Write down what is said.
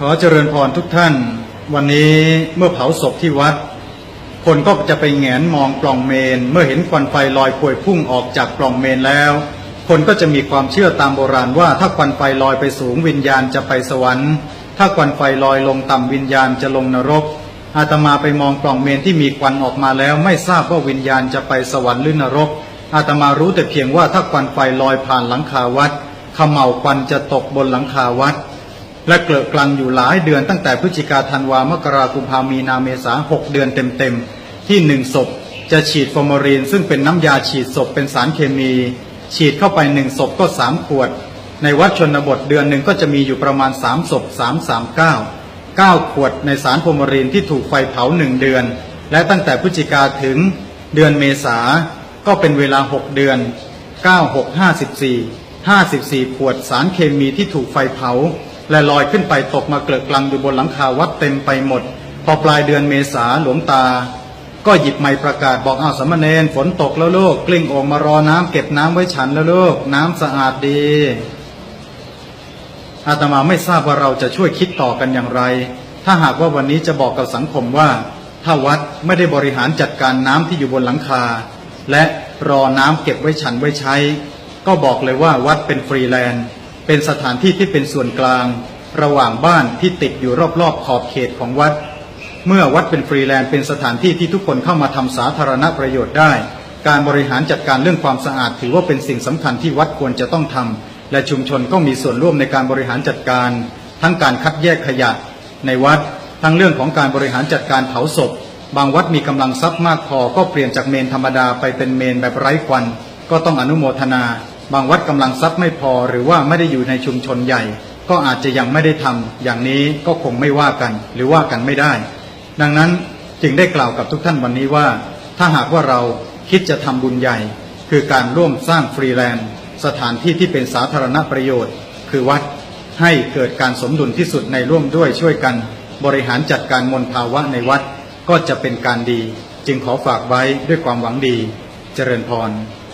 ขอเจริญพรทุกท่าน วันนี้เมื่อเผาศพที่วัด คนก็จะไปแงนมองปล่องเมน เมื่อเห็นควันไฟลอยพวยพุ่งออกจากปล่องเมนแล้ว คนก็จะมีความเชื่อตามโบราณว่าถ้าควันไฟลอยไปสูงวิญญาณจะไปสวรรค์ ถ้าควันไฟลอยลงต่ำวิญญาณจะลงนรก อาตมาไปมองปล่องเมนที่มีควันออกมาแล้ว ไม่ทราบว่าวิญญาณจะไปสวรรค์หรือนรก อาตมารู้แต่เพียงว่าถ้าควันไฟลอยผ่านหลังคาวัดขม่าวควันจะตกบนหลังคาวัด และเกลือกลังอยู่หลายเดือนตั้งแต่พฤศจิกาธันวามกรากุมภามีนาเมษาหกเดือนเต็มๆ ที่หนึ่งศพจะฉีดฟอร์มารีน ซึ่งเป็นน้ำยาฉีดศพเป็นสารเคมี ฉีดเข้าไปหนึ่งศพก็สามขวด ในวัดชนบทเดือนหนึ่งก็จะมีอยู่ประมาณสามศพสามสามเก้าเก้าขวดในสารฟอร์มารีนที่ถูกไฟเผาหนึ่งเดือน และตั้งแต่พฤศจิกาถึงเดือนเมษาก็เป็นเวลาหกเดือนเก้าหกห้าสิบสี่ห้าสิบสี่ขวดสารเคมีที่ถูกไฟเผา และลอยขึ้นไปตกมาเกลอกลังอยู่บนหลังคาวัดเต็มไปหมด พอปลายเดือนเมษาหลวงตา ก็หยิบไม้ประกาศบอกอ้าวสามเณรฝนตกแล้วลูกกลิ้งองมารอน้ำเก็บน้ำไว้ฉันแล้วลูกน้ำสะอาดดีอาตมาไม่ทราบว่าเราจะช่วยคิดต่อกันอย่างไร ถ้าหากว่าวันนี้จะบอกกับสังคมว่า ถ้าวัดไม่ได้บริหารจัดการน้ำที่อยู่บนหลังคา และรอน้ำเก็บไว้ฉันไว้ใช้ ก็บอกเลยว่าวัดเป็นฟรีแลนด์ เป็นสถานที่ที่เป็นส่วนกลาง ระหว่างบ้านที่ติดอยู่รอบๆขอบเขตของวัด เมื่อวัดเป็นฟรีแลนด์เป็นสถานที่ที่ทุกคนเข้ามาทำสาธารณประโยชน์ได้ การบริหารจัดการเรื่องความสะอาด ถือว่าเป็นสิ่งสำคัญที่วัดควรจะต้องทำและชุมชนก็มีส่วนร่วมในการบริหารจัดการ ทั้งการคัดแยกขยะในวัด ทั้งเรื่องของการบริหารจัดการเผาศพ บางวัดมีกำลังทรัพย์มากพอก็เปลี่ยนจากเมนธรรมดาไปเป็นเมนแบบไร้ควัน ก็ต้องอนุโมทนา บางวัดกำลังทรัพย์ไม่พอหรือว่าไม่ได้อยู่ในชุมชนใหญ่ ก็อาจจะยังไม่ได้ทำอย่างนี้ก็คงไม่ว่ากัน หรือว่ากันไม่ได้ ดังนั้นจึงได้กล่าวกับทุกท่านวันนี้ว่า ถ้าหากว่าเราคิดจะทำบุญใหญ่ คือการร่วมสร้างฟรีแลนด์สถานที่ที่เป็นสาธารณประโยชน์ คือวัดให้เกิดการสมดุลที่สุดในร่วมด้วยช่วยกัน บริหารจัดการมลภาวะในวัดก็จะเป็นการดี จึงขอฝากไว้ด้วยความหวังดี เจริญพร